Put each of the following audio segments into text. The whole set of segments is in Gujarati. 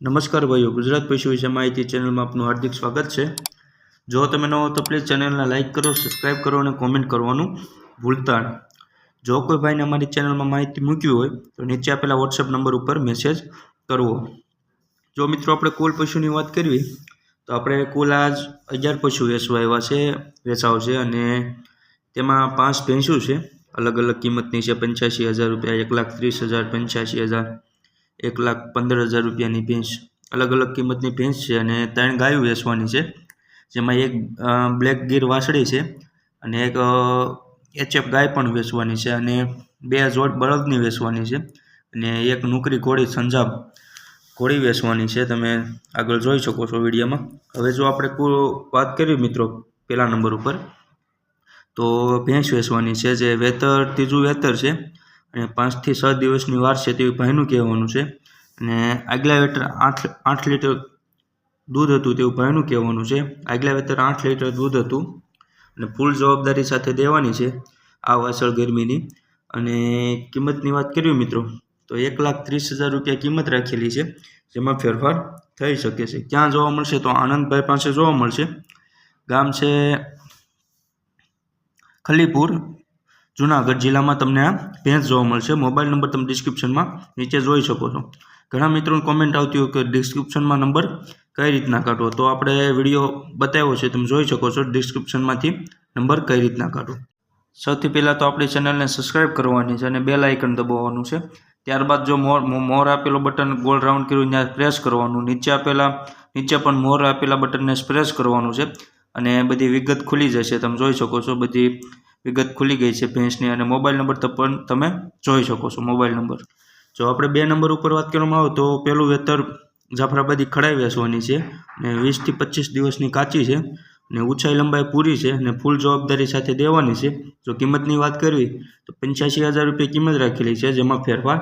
નમસ્કાર ભાઈઓ, ગુજરાત પશુ વિશે માહિતી ચેનલમાં આપનું હાર્દિક સ્વાગત છે. જો તમે હો તો પ્લીઝ ચેનલને લાઇક કરો, સબસ્ક્રાઇબ કરો અને કોમેન્ટ કરવાનું ભૂલતા જો કોઈ ભાઈને અમારી ચેનલમાં માહિતી મૂકવી હોય તો નીચે આપેલા વોટ્સએપ નંબર ઉપર મેસેજ કરવો. જો મિત્રો આપણે કુલ પશુની વાત કરવી, તો આપણે કુલ આજ અગિયાર પશુ વેચવા એવા છે, વેચાવ છે અને તેમાં પાંચ ભેંસું છે. અલગ અલગ કિંમતની છે, પંચ્યાસી હજાર રૂપિયા, એક લાખ ત્રીસ હજાર, પંચ્યાસી હજાર. એક લાખ પંદર હજાર રૂપિયાની ભેંસ. અલગ અલગ કિંમતની ભેંસ છે અને ત્રણ ગાયો વેચવાની છે. જેમાં એક બ્લેક ગીર વાંસળી છે અને એક એચએફ ગાય પણ વેચવાની છે અને બે જોડ બળદની વેચવાની છે અને એક નુકરી ઘોડી સંજાબ ઘોડી વેચવાની છે. તમે આગળ જોઈ શકો છો વિડીયોમાં. હવે જો આપણે વાત કરીએ મિત્રો પહેલા નંબર ઉપર, તો ભેંસ વેચવાની છે જે વેતર, ત્રીજું વેતર છે. અને પાંચથી છ દિવસની વાર છે તેવી ભાઈનું કહેવાનું છે. અને આગલા વેતર આઠ આઠ લીટર દૂધ હતું તેવું ભાઈનું કહેવાનું છે. આગલા વેતર આઠ લીટર દૂધ હતું અને ફૂલ જવાબદારી સાથે દેવાની છે આ વાસળ ગરમીની. અને કિંમતની વાત કરીએ મિત્રો, તો એક લાખ ત્રીસ હજાર રૂપિયા કિંમત રાખેલી છે, જેમાં ફેરફાર થઈ શકે છે. ક્યાં જોવા મળશે તો આનંદભાઈ પાસે જોવા મળશે. ગામ છે ખલીપુર. જુનાગઢ જિલ્લામાં તમને આ ભેંસ જોવા મળશે. મોબાઈલ નંબર તમે ડિસ્ક્રિપ્શનમાં નીચે જોઈ શકો છો. ઘણા મિત્રોને કોમેન્ટ આવતી હોય કે ડિસ્ક્રિપ્શનમાં નંબર કઈ રીતના કાઢવો? તો આપણે વીડિયો બતાવ્યો છે, તમે જોઈ શકો છો ડિસ્ક્રિપ્શનમાંથી નંબર કઈ રીતના કાઢવો. સૌથી પહેલાં તો આપણી ચેનલને સબસ્ક્રાઈબ કરવાની છે અને બેલ આઇકન દબાવવાનું છે. ત્યારબાદ જો મોર મોર આપેલો બટન ગોળ રાઉન્ડ કર્યું, ત્યાં પ્રેસ કરવાનું. નીચે આપેલા, નીચે પણ મોર આપેલા બટનને પ્રેસ કરવાનું છે. અને બધી વિગત ખુલી જશે, તમે જોઈ શકો છો. બધી વિગત ખુલી ગઈ છે ભેંસની અને મોબાઈલ નંબર તો પણ તમે જોઈ શકો છો મોબાઈલ નંબર. જો આપણે બે નંબર ઉપર વાત કરવામાં આવે તો પહેલું વેતર જાફરાબાદી ખડાઈ વેસવાની છે અને વીસથી પચીસ દિવસની કાચી છે અને ઊંચાઈ લંબાઈ પૂરી છે અને ફૂલ જવાબદારી સાથે દેવાની છે. જો કિંમતની વાત કરવી તો પંચ્યાસી હજાર રૂપિયા કિંમત રાખેલી છે જેમાં ફેરફાર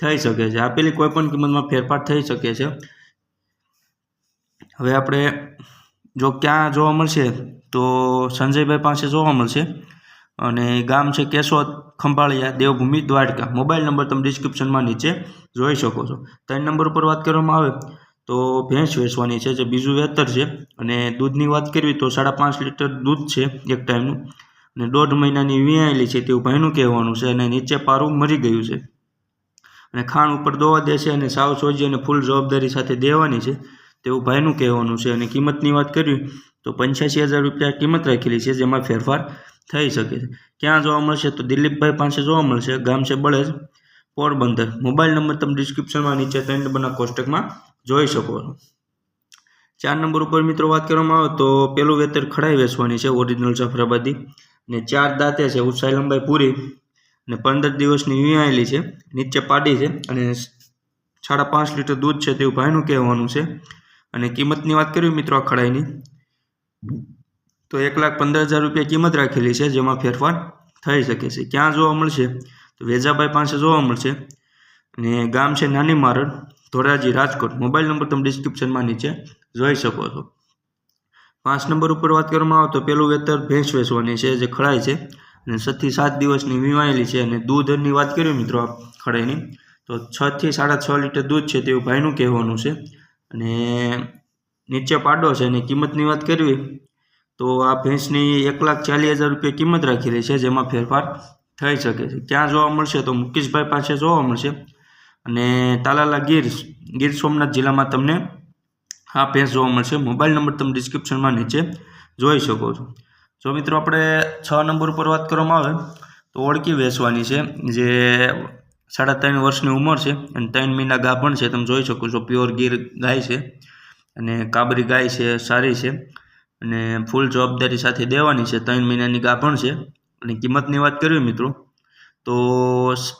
થઈ શકે છે. આપેલી કોઈ પણ કિંમતમાં ફેરફાર થઈ શકે છે. હવે આપણે જો ક્યાં જોવા મળશે તો સંજયભાઈ પાસે જોવા મળશે. અને ગામ છે કેશોદ ખંભાળિયા, દેવભૂમિ, દ્વારકા. મોબાઈલ નંબર તમે ડિસ્ક્રિપ્શનમાં નીચે જોઈ શકો છો. ત્રણ નંબર ઉપર વાત કરવામાં આવે તો ભેંસ વેચવાની છે, જે બીજું વેતર છે. અને દૂધની વાત કરવી તો સાડા પાંચ લીટર દૂધ છે એક ટાઈમનું અને દોઢ મહિનાની વિયાયેલી છે તેવું ભાઈનું કહેવાનું છે અને નીચે પારું મરી ગયું છે. અને ખાણ ઉપર દોવા દેશે અને સાવ સોજી અને ફૂલ જવાબદારી સાથે દેવાની છે તેવું ભાઈનું કહેવાનું છે. અને કિંમતની વાત કરવી તો પંચ્યાસી હજાર રૂપિયા કિંમત રાખેલી છે, જેમાં ફેરફાર થઈ શકે છે. ક્યાં જોવા મળશે તો દિલીપભાઈ પાસે જોવા મળશે. ગામ છે બળેજ. પોરબંદર. મોબાઈલ નંબર તમે ડિસ્ક્રિપ્શનમાં નીચે ત્રણ નંબરના કોષ્ટકમાં જોઈ શકો ચાર નંબર ઉપર મિત્રો વાત કરવામાં આવે તો પેલું વેતર ખડાઈ વેચવાની છે ઓરિજિનલ જાફરાબાદી ને ચાર દાંતે છે ઊંચાઈ લંબાઈ પૂરી. અને પંદર દિવસની વિયાયેલી છે, નીચે પાડી છે અને સાડા પાંચ લીટર દૂધ છે તેવું ભાઈનું કહેવાનું છે. અને કિંમતની વાત કરવી મિત્રો આ ખડાઈની. તો એક લાખ પંદર હજાર રૂપિયા કિંમત રાખેલી છે, જેમાં ફેરફાર થઈ શકે છે. ક્યાં જોવા મળશે? તો વેજાભાઈ પાસે જોવા મળશે. અને ગામ છે નાની મારડ, ધોરાજી રાજકોટ. મોબાઈલ નંબર તમે ડિસ્ક્રિપ્શનમાં નીચે જોઈ શકો છો. પાંચ નંબર ઉપર વાત કરવામાં આવે તો પેલું વેતર ભેંસ વેચવાની છે, જે ખડાઈ છે. અને છથી સાત દિવસની વીમાયેલી છે. અને દૂધની વાત કરીએ મિત્રો આ ખડાઈની તો છથી સાડા છ લીટર દૂધ છે તેવું ભાઈનું કહેવાનું છે. અને નીચે પાડો છે અને કિંમતની વાત કરવી તો આ ભેંસની એક લાખ ચાલીસ હજાર રૂપિયા કિંમત રાખેલી છે, જેમાં ફેરફાર થઈ શકે છે. ક્યાં જોવા મળશે તો મુકેશભાઈ પાસે જોવા મળશે. અને તાલાલા ગીર ગીર સોમનાથ જિલ્લામાં તમને આ ભેંસ જોવા મળશે. મોબાઈલ નંબર તમે ડિસ્ક્રિપ્શનમાં નીચે જોઈ શકો છો. જો મિત્રો આપણે છ નંબર ઉપર વાત કરવામાં આવે, તો ઓળકી વેચવાની છે, જે સાડા ત્રણ વર્ષની ઉંમર છે અને ત્રણ મહિના ગાભણ છે. તમે જોઈ શકો છો, પ્યોર ગીર ગાય છે અને કાબરી ગાય છે, સારી છે. અને ફૂલ જવાબદારી સાથે દેવાની છે, ત્રણ મહિનાની ગાભણ છે. અને કિંમતની વાત કરવી મિત્રો, તો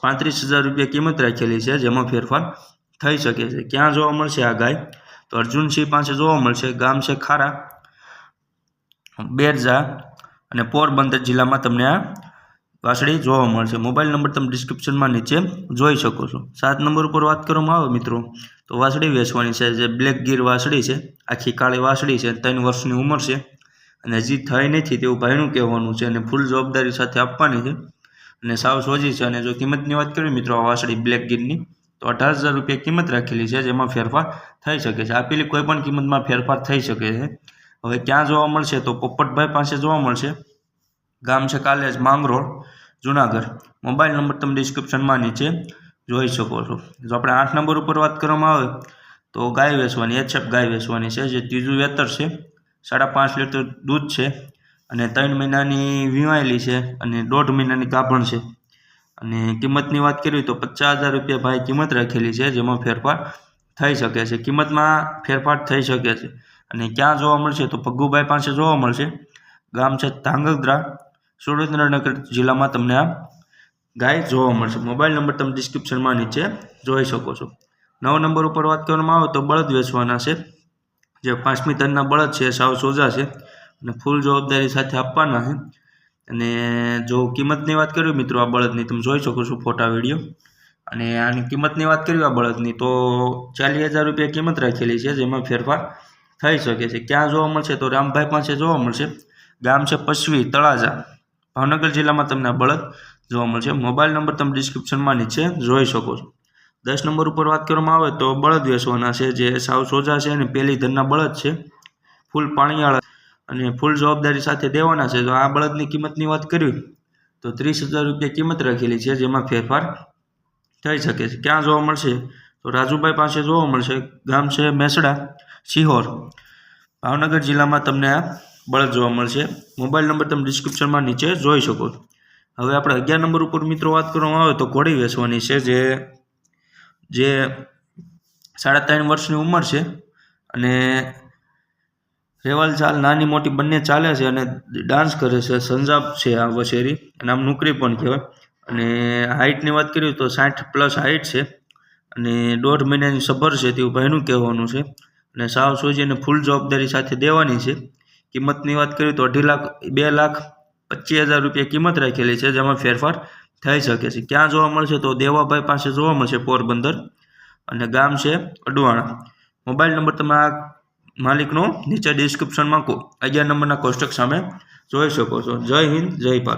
પાંત્રીસ હજાર રૂપિયા કિંમત રાખેલી છે, જેમાં ફેરફાર થઈ શકે છે. ક્યાં જોવા મળશે આ ગાય? તો અર્જુનસિંહ પાસે જોવા મળશે, ગામ છે ખારા બેરજા અને પોરબંદર જિલ્લામાં તમને આ વાસળી જોવા મળશે. મોબાઈલ નંબર તમે ડિસ્ક્રિપ્શનમાં નીચે જોઈ શકો છો. સાત નંબર ઉપર વાત કરવામાં આવે મિત્રો તો વાસળી વેચવાની છે, જે બ્લેક ગીર વાસળી છે, આખી કાળી વાસળી છે, ત્રણ વર્ષની ઉંમર છે. અને હજી થઈ નથી તેવું ભાઈનું કહેવાનું છે અને ફૂલ જવાબદારી સાથે આપવાની છે. અને સાવ સોજી છે અને જો કિંમતની વાત કરીએ મિત્રો, આ વાસળી બ્લેક ગીરની તો અઢાર હજાર રૂપિયા કિંમત રાખેલી છે, જેમાં ફેરફાર થઈ શકે છે. આપેલી કોઈ પણ કિંમતમાં ફેરફાર થઈ શકે છે. હવે ક્યાં જોવા મળશે? તો પોપટભાઈ પાસે જોવા મળશે. ગામ છે કાલેજ માંગરોળ, જુનાગઢ. મોબાઈલ નંબર તમે ડિસ્ક્રિપ્શનમાં નીચે જોઈ શકો છો. જો આપણે આઠ નંબર ઉપર વાત કરવામાં આવે, તો ગાય વેચવાની, એચએફ ગાય વેચવાની છે, જે ત્રીજું વેતર છે. સાડા પાંચ લીટર દૂધ છે અને ત્રણ મહિનાની વીમાયેલી છે અને દોઢ મહિનાની ગાભણ છે. અને કિંમતની વાત કરીએ તો પચાસ હજાર રૂપિયા ભાઈ કિંમત રાખેલી છે, જેમાં ફેરફાર થઈ શકે છે. કિંમતમાં ફેરફાર થઈ શકે છે. અને ક્યાં જોવા મળશે તો પગ્ગુભાઈ પાસે જોવા મળશે. ગામ છે ધાંગધ્રા, સુરેન્દ્રનગર જિલ્લામાં તમને આ ગાય જોવા મળશે. મોબાઈલ નંબર તમે ડિસ્ક્રિપ્શનમાં નીચે જોઈ શકો છો. નવો નંબર ઉપર વાત કરવામાં આવે તો બળદ વેચવાના છે. જે પાંચમી તનના બળદ છે, સાવ સોજા છે. અને ફૂલ જવાબદારી સાથે આપવાના છે. અને જો કિંમતની વાત કરીએ મિત્રો, આ બળદની તમે જોઈ શકો છો ફોટા, વીડિયો. અને આની કિંમતની વાત કરીએ આ બળદની, તો ચાલીસ હજાર રૂપિયા કિંમત રાખેલી છે, જેમાં ફેરફાર થઈ શકે છે. ક્યાં જોવા મળશે તો રામભાઈ પાસે જોવા મળશે. ગામ છે પશ્વી તળાજા. ભાવનગર જિલ્લામાં તમને બળદ જોવા મળશે મોબાઈલ નંબર તમે ડિસ્ક્રિપ્શનમાં નીચે જોઈ શકો છો. દસ નંબર ઉપર વાત કરવામાં આવે તો બળદ વેસવાના છે. જે સાવ સોજા છે અને પહેલી ધરના બળદ છે. ફૂલ પાણીવાળા અને ફૂલ જવાબદારી સાથે દેવાના છે. તો આ બળદની કિંમતની વાત કરવી તો ત્રીસ હજાર રૂપિયા કિંમત રાખેલી છે, જેમાં ફેરફાર થઈ શકે છે. ક્યાં જોવા મળશે? તો રાજુભાઈ પાસે જોવા મળશે. ગામ છે મેસડા સિહોર ભાવનગર જિલ્લામાં તમને આ બળદ જોવા મળશે. મોબાઈલ નંબર તમે ડિસ્ક્રિપ્શનમાં નીચે જોઈ શકો છો. હવે આપણે અગિયાર નંબર ઉપર મિત્રો વાત કરવામાં આવે તો ઘોડી વેચવાની છે, જે જે સાડા ત્રણ વર્ષની ઉંમર છે અને રેવાલ ચાલ નાની મોટી બંને ચાલે છે અને ડાન્સ કરે છે સંજાબ છે આ વશેરી અને આમ નોકરી પણ કહેવાય. અને હાઇટની વાત કરીએ તો સાઠ પ્લસ હાઇટ છે અને દોઢ મહિનાની સભર છે તેવું ભાઈનું કહેવાનું છે. અને સાવ સોજી ફૂલ જવાબદારી સાથે દેવાની છે. કિંમતની વાત કરીએ તો અઢી લાખ, બે લાખ પચીસ હજાર રૂપિયા કિંમત રાખેલી છે, જેમાં ફેરફાર થઈ શકે છે. ક્યાં જોવા મળશે તો દેવાભાઈ પાસે જોવા મળશે પોરબંદર અને ગામ છે અડવાણા. મોબાઈલ નંબર તમે આ માલિકનો નીચે ડિસ્ક્રિપ્શનમાં કો અગિયાર નંબરના કોષ્ટક સામે જોઈ શકો છો. જય હિન્દ, જય ભારત.